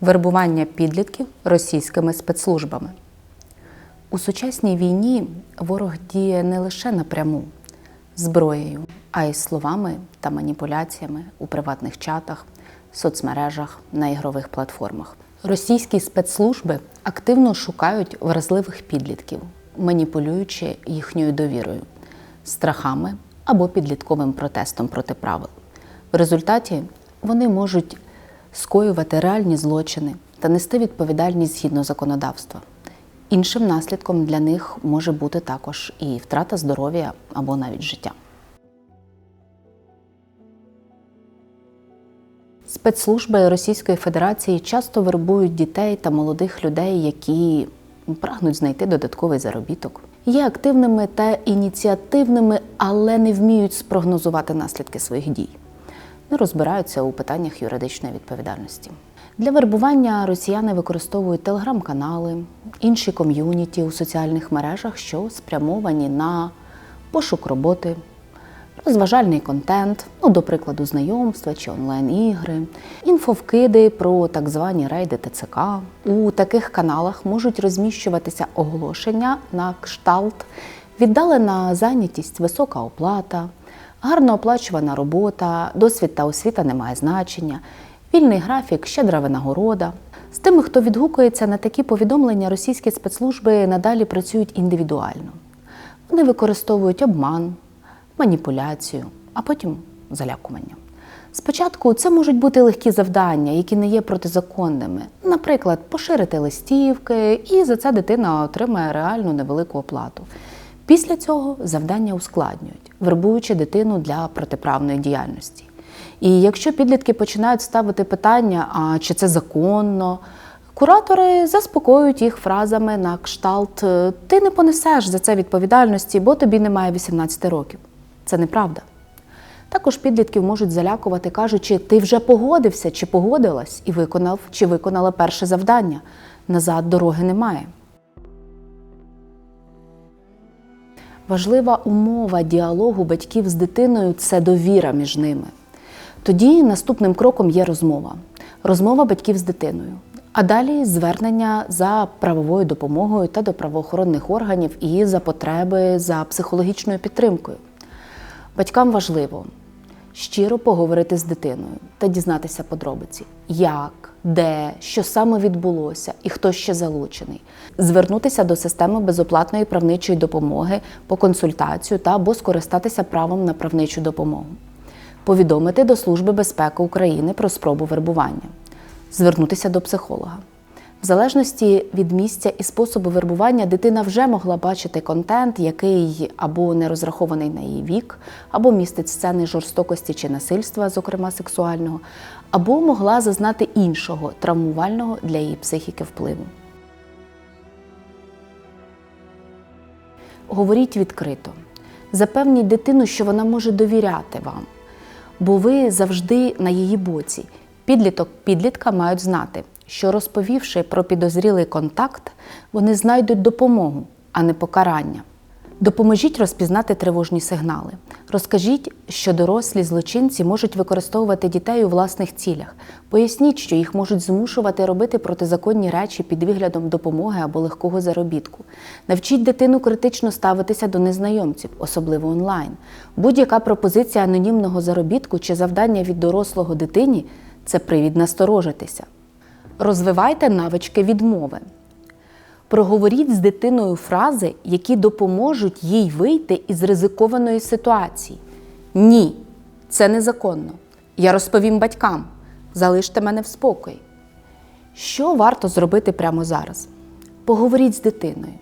вербування підлітків російськими спецслужбами. У сучасній війні ворог діє не лише напряму зброєю, а й словами та маніпуляціями у приватних чатах, соцмережах, на ігрових платформах. Російські спецслужби активно шукають вразливих підлітків, маніпулюючи їхньою довірою, страхами або підлітковим протестом проти правил. В результаті вони можуть скоювати реальні злочини та нести відповідальність згідно законодавства. Іншим наслідком для них може бути також і втрата здоров'я або навіть життя. Спецслужби Російської Федерації часто вербують дітей та молодих людей, які прагнуть знайти додатковий заробіток. Є активними та ініціативними, але не вміють спрогнозувати наслідки своїх дій. Не розбираються у питаннях юридичної відповідальності. Для вербування росіяни використовують телеграм-канали, інші ком'юніті у соціальних мережах, що спрямовані на пошук роботи, розважальний контент, ну, до прикладу, знайомства чи онлайн-ігри, інфовкиди про так звані рейди ТЦК. У таких каналах можуть розміщуватися оголошення на кшталт, віддалена зайнятість, висока оплата, гарно оплачувана робота, досвід та освіта не має значення, вільний графік, щедра винагорода. З тими, хто відгукується на такі повідомлення, російські спецслужби надалі працюють індивідуально. Вони використовують обман, маніпуляцію, а потім залякування. Спочатку це можуть бути легкі завдання, які не є протизаконними. Наприклад, поширити листівки, і за це дитина отримає реальну невелику оплату. Після цього завдання ускладнюють, вербуючи дитину для протиправної діяльності. І якщо підлітки починають ставити питання, а чи це законно, куратори заспокоюють їх фразами на кшталт Ти не понесеш за це відповідальності, бо тобі немає 18 років. Це неправда. Також підлітків можуть залякувати, кажучи, ти вже погодився чи погодилась і виконав чи виконала перше завдання. Назад дороги немає. Важлива умова діалогу батьків з дитиною це довіра між ними. Тоді наступним кроком є розмова. Розмова батьків з дитиною. А далі звернення за правовою допомогою та до правоохоронних органів і за потреби за психологічною підтримкою. Батькам важливо щиро поговорити з дитиною та дізнатися подробиці, як, де, що саме відбулося і хто ще залучений, звернутися до системи безоплатної правничої допомоги по консультацію та або скористатися правом на правничу допомогу, повідомити до Служби безпеки України про спробу вербування, звернутися до психолога. В залежності від місця і способу вербування дитина вже могла бачити контент, який або не розрахований на її вік, або містить сцени жорстокості чи насильства, зокрема сексуального, або могла зазнати іншого травмувального для її психіки впливу. Говоріть відкрито. Запевніть дитину, що вона може довіряти вам, бо ви завжди на її боці. Підліток підлітка мають знати, що розповівши про підозрілий контакт, вони знайдуть допомогу, а не покарання. Допоможіть розпізнати тривожні сигнали. Розкажіть, що дорослі злочинці можуть використовувати дітей у власних цілях. Поясніть, що їх можуть змушувати робити протизаконні речі під виглядом допомоги або легкого заробітку. Навчіть дитину критично ставитися до незнайомців, особливо онлайн. Будь-яка пропозиція анонімного заробітку чи завдання від дорослого дитині це привід насторожитися. Розвивайте навички відмови. Проговоріть з дитиною фрази, які допоможуть їй вийти із ризикованої ситуації. Ні, це незаконно. Я розповім батькам. Залиште мене в спокої. Що варто зробити прямо зараз? Поговоріть з дитиною.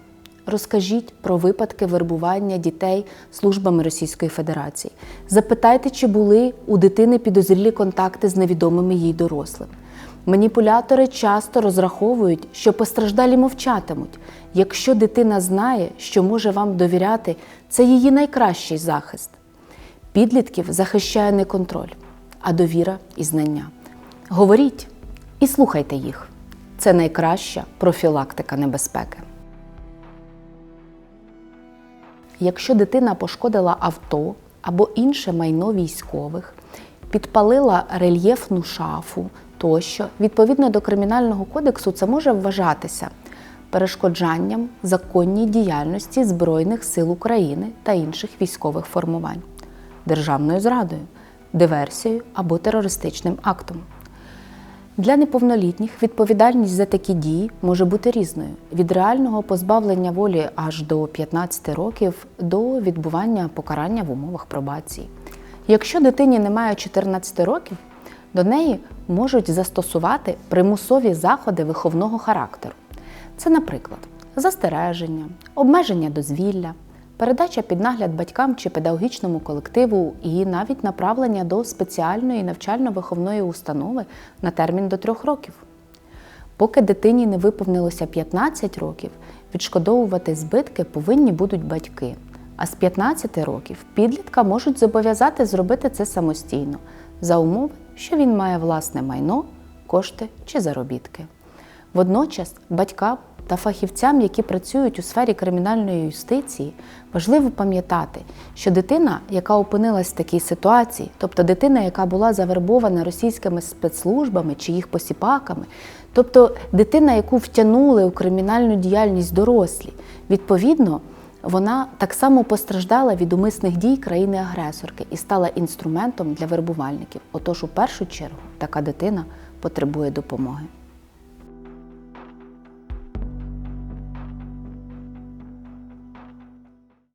Розкажіть про випадки вербування дітей службами Російської Федерації. Запитайте, чи були у дитини підозрілі контакти з невідомими їй дорослими. Маніпулятори часто розраховують, що постраждалі мовчатимуть. Якщо дитина знає, що може вам довіряти, це її найкращий захист. Підлітків захищає не контроль, а довіра і знання. Говоріть і слухайте їх. Це найкраща профілактика небезпеки. Якщо дитина пошкодила авто або інше майно військових, підпалила рельєфну шафу, тощо, відповідно до Кримінального кодексу, це може вважатися перешкоджанням законній діяльності Збройних сил України та інших військових формувань, державною зрадою, диверсією або терористичним актом. Для неповнолітніх відповідальність за такі дії може бути різною: від реального позбавлення волі аж до 15 років до відбування покарання в умовах пробації. Якщо дитині немає 14 років, до неї можуть застосувати примусові заходи виховного характеру. Це, наприклад, застереження, обмеження дозвілля, передача під нагляд батькам чи педагогічному колективу і навіть направлення до спеціальної навчально-виховної установи на термін до трьох років. Поки дитині не виповнилося 15 років, відшкодовувати збитки повинні будуть батьки. А з 15 років підлітка можуть зобов'язати зробити це самостійно за умови, що він має власне майно, кошти чи заробітки. Водночас батькам та фахівцям, які працюють у сфері кримінальної юстиції, важливо пам'ятати, що дитина, яка опинилась в такій ситуації, тобто дитина, яка була завербована російськими спецслужбами чи їх посіпаками, тобто дитина, яку втягнули у кримінальну діяльність дорослі, відповідно. Вона так само постраждала від умисних дій країни-агресорки і стала інструментом для вербувальників. Отож, у першу чергу, така дитина потребує допомоги.